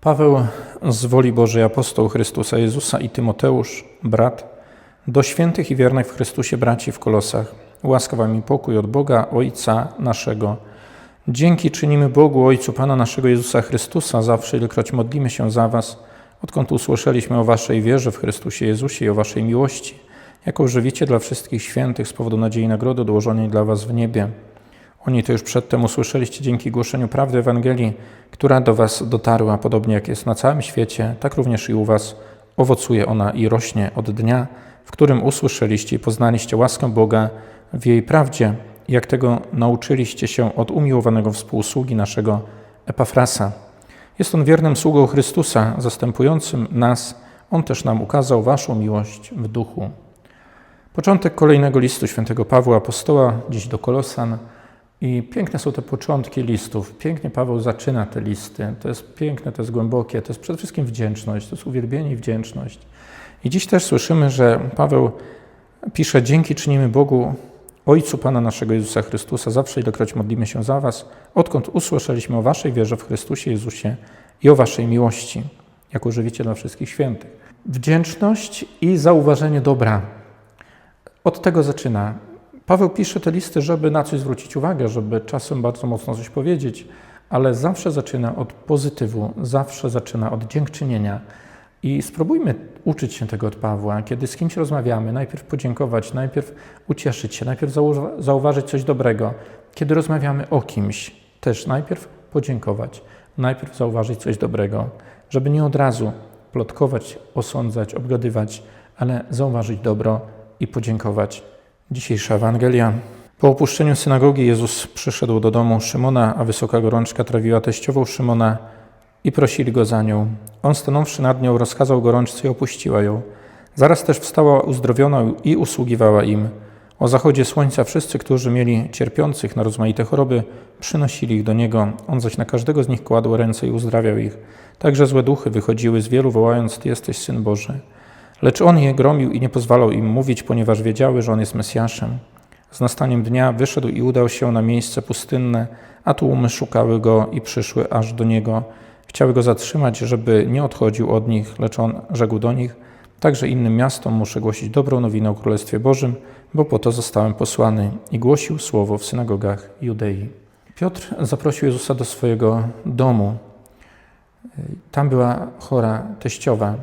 Paweł z woli Bożej, apostoł Chrystusa Jezusa i Tymoteusz, brat, do świętych i wiernych w Chrystusie braci w Kolosach, łaska wam i pokój od Boga, Ojca naszego. Dzięki czynimy Bogu, Ojcu Pana naszego Jezusa Chrystusa, zawsze ilekroć modlimy się za was, odkąd usłyszeliśmy o waszej wierze w Chrystusie Jezusie i o waszej miłości, jako żywicie dla wszystkich świętych z powodu nadziei nagrody dołożonej dla was w niebie. Oni to już przedtem usłyszeliście dzięki głoszeniu prawdy Ewangelii, która do Was dotarła, podobnie jak jest na całym świecie, tak również i u Was owocuje ona i rośnie od dnia, w którym usłyszeliście i poznaliście łaskę Boga w jej prawdzie, jak tego nauczyliście się od umiłowanego współsługi naszego Epafrasa. Jest on wiernym sługą Chrystusa, zastępującym nas. On też nam ukazał Waszą miłość w duchu. Początek kolejnego listu świętego Pawła Apostoła, dziś do Kolosan, i piękne są te początki listów. Pięknie Paweł zaczyna te listy. To jest piękne, to jest głębokie, to jest przede wszystkim wdzięczność, to jest uwielbienie i wdzięczność. I dziś też słyszymy, że Paweł pisze: Dzięki czynimy Bogu, Ojcu Pana naszego Jezusa Chrystusa, zawsze ilekroć modlimy się za Was, odkąd usłyszeliśmy o Waszej wierze w Chrystusie Jezusie i o Waszej miłości, jako żywiciel dla wszystkich świętych. Wdzięczność i zauważenie dobra. Od tego zaczyna. Paweł pisze te listy, żeby na coś zwrócić uwagę, żeby czasem bardzo mocno coś powiedzieć, ale zawsze zaczyna od pozytywu, zawsze zaczyna od dziękczynienia. I spróbujmy uczyć się tego od Pawła, kiedy z kimś rozmawiamy, najpierw podziękować, najpierw ucieszyć się, najpierw zauważyć coś dobrego. Kiedy rozmawiamy o kimś, też najpierw podziękować, najpierw zauważyć coś dobrego, żeby nie od razu plotkować, osądzać, obgadywać, ale zauważyć dobro i podziękować. Dzisiejsza Ewangelia. Po opuszczeniu synagogi Jezus przyszedł do domu Szymona, a wysoka gorączka trawiła teściową Szymona i prosili go za nią. On stanąwszy nad nią, rozkazał gorączce i opuściła ją. Zaraz też wstała uzdrowiona i usługiwała im. O zachodzie słońca wszyscy, którzy mieli cierpiących na rozmaite choroby, przynosili ich do Niego. On zaś na każdego z nich kładł ręce i uzdrawiał ich. Także złe duchy wychodziły z wielu, wołając, Ty jesteś Syn Boży. Lecz on je gromił i nie pozwalał im mówić, ponieważ wiedziały, że on jest Mesjaszem. Z nastaniem dnia wyszedł i udał się na miejsce pustynne, a tłumy szukały go i przyszły aż do niego. Chciały go zatrzymać, żeby nie odchodził od nich, lecz on rzekł do nich: Także innym miastom muszę głosić dobrą nowinę o Królestwie Bożym, bo po to zostałem posłany. I głosił słowo w synagogach Judei. Piotr zaprosił Jezusa do swojego domu. Tam była chora teściowa.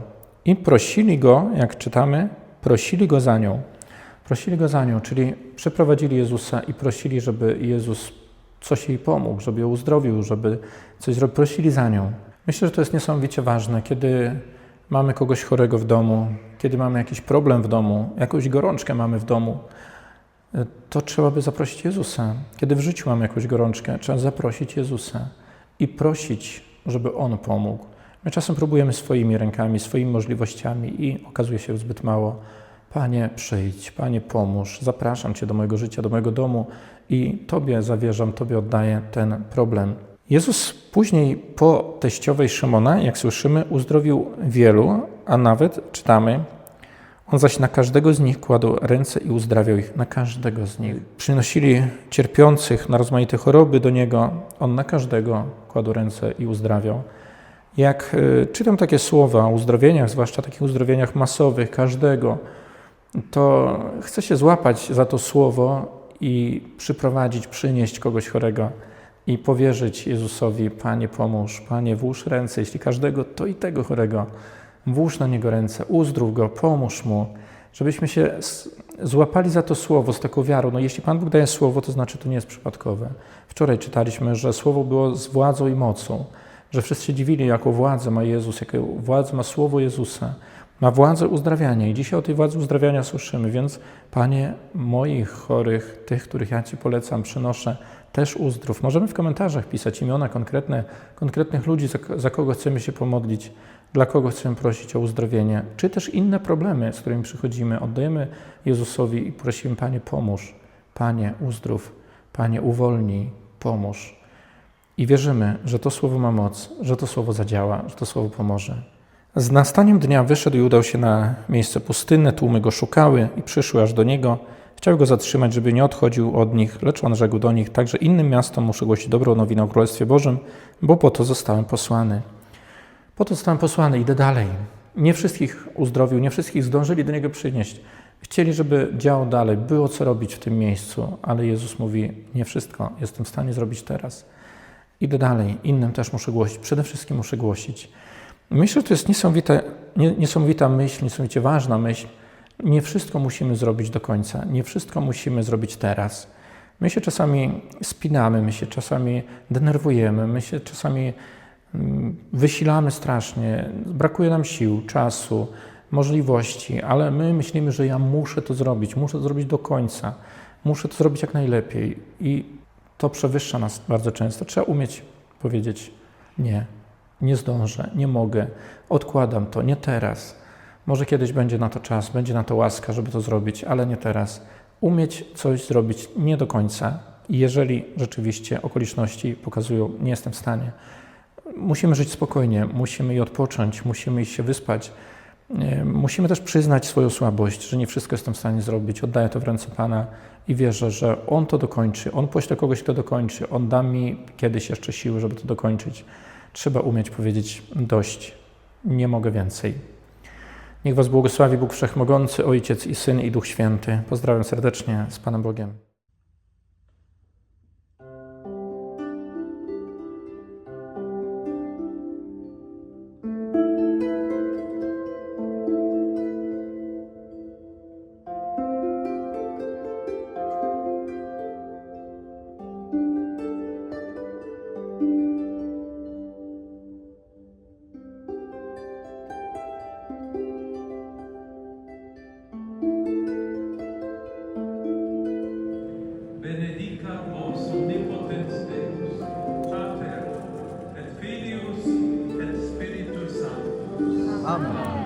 I prosili go, jak czytamy, prosili go za nią. Prosili go za nią, czyli przeprowadzili Jezusa i prosili, żeby Jezus coś jej pomógł, żeby ją uzdrowił, żeby coś zrobił. Prosili za nią. Myślę, że to jest niesamowicie ważne, kiedy mamy kogoś chorego w domu, kiedy mamy jakiś problem w domu, jakąś gorączkę mamy w domu, to trzeba by zaprosić Jezusa. Kiedy w życiu mamy jakąś gorączkę, trzeba zaprosić Jezusa i prosić, żeby On pomógł. My czasem próbujemy swoimi rękami, swoimi możliwościami i okazuje się zbyt mało. Panie, przyjdź, Panie, pomóż, zapraszam Cię do mojego życia, do mojego domu i Tobie zawierzam, Tobie oddaję ten problem. Jezus później po teściowej Szymona, jak słyszymy, uzdrowił wielu, a nawet czytamy, on zaś na każdego z nich kładł ręce i uzdrawiał ich, na każdego z nich. Przynosili cierpiących na rozmaite choroby do Niego, On na każdego kładł ręce i uzdrawiał. Jak e, czytam takie słowa o uzdrowieniach, zwłaszcza takich uzdrowieniach masowych, każdego, to chcę się złapać za to słowo i przyprowadzić, przynieść kogoś chorego i powierzyć Jezusowi: Panie, pomóż, Panie, włóż ręce, jeśli każdego, to i tego chorego. Włóż na niego ręce, uzdrów go, pomóż mu, żebyśmy się złapali za to słowo z taką wiarą. No, jeśli Pan Bóg daje słowo, to znaczy to nie jest przypadkowe. Wczoraj czytaliśmy, że słowo było z władzą i mocą że wszyscy się dziwili, jaką władzę ma Jezus, jaką władzę ma Słowo Jezusa. Ma władzę uzdrawiania i dzisiaj o tej władzy uzdrawiania słyszymy, więc Panie, moich chorych, tych, których ja Ci polecam, przynoszę, też uzdrów. Możemy w komentarzach pisać imiona konkretne, konkretnych ludzi, za, za kogo chcemy się pomodlić, dla kogo chcemy prosić o uzdrowienie, czy też inne problemy, z którymi przychodzimy. Oddajemy Jezusowi i prosimy, Panie, pomóż, Panie, uzdrów, Panie, uwolnij, pomóż. I wierzymy, że to słowo ma moc, że to słowo zadziała, że to słowo pomoże. Z nastaniem dnia wyszedł i udał się na miejsce pustynne, tłumy go szukały i przyszły aż do niego. Chciały go zatrzymać, żeby nie odchodził od nich, lecz on rzekł do nich, także innym miastom muszę głosić dobrą nowinę o Królestwie Bożym, bo po to zostałem posłany. Po to zostałem posłany, idę dalej. Nie wszystkich uzdrowił, nie wszystkich zdążyli do Niego przynieść. Chcieli, żeby działał dalej, było co robić w tym miejscu, ale Jezus mówi, nie wszystko jestem w stanie zrobić teraz. Idę dalej, innym też muszę głosić, przede wszystkim muszę głosić. Myślę, że to jest niesamowita, nie- niesamowita myśl, niesamowicie ważna myśl. Nie wszystko musimy zrobić do końca, nie wszystko musimy zrobić teraz. My się czasami spinamy, my się czasami denerwujemy, my się czasami mm, wysilamy strasznie, brakuje nam sił, czasu, możliwości, ale my myślimy, że ja muszę to zrobić, muszę to zrobić do końca, muszę to zrobić jak najlepiej. I to przewyższa nas bardzo często. Trzeba umieć powiedzieć nie, nie zdążę, nie mogę, odkładam to, nie teraz. Może kiedyś będzie na to czas, będzie na to łaska, żeby to zrobić, ale nie teraz. Umieć coś zrobić nie do końca. I jeżeli rzeczywiście okoliczności pokazują, nie jestem w stanie, musimy żyć spokojnie, musimy i odpocząć, musimy iść się wyspać. E, Musimy też przyznać swoją słabość, że nie wszystko jestem w stanie zrobić. Oddaję to w ręce Pana i wierzę, że On to dokończy. On pośle kogoś, kto dokończy. On da mi kiedyś jeszcze siły, żeby to dokończyć. Trzeba umieć powiedzieć dość. Nie mogę więcej. Niech Was błogosławi Bóg Wszechmogący, Ojciec i Syn i Duch Święty. Pozdrawiam serdecznie z Panem Bogiem. Amen.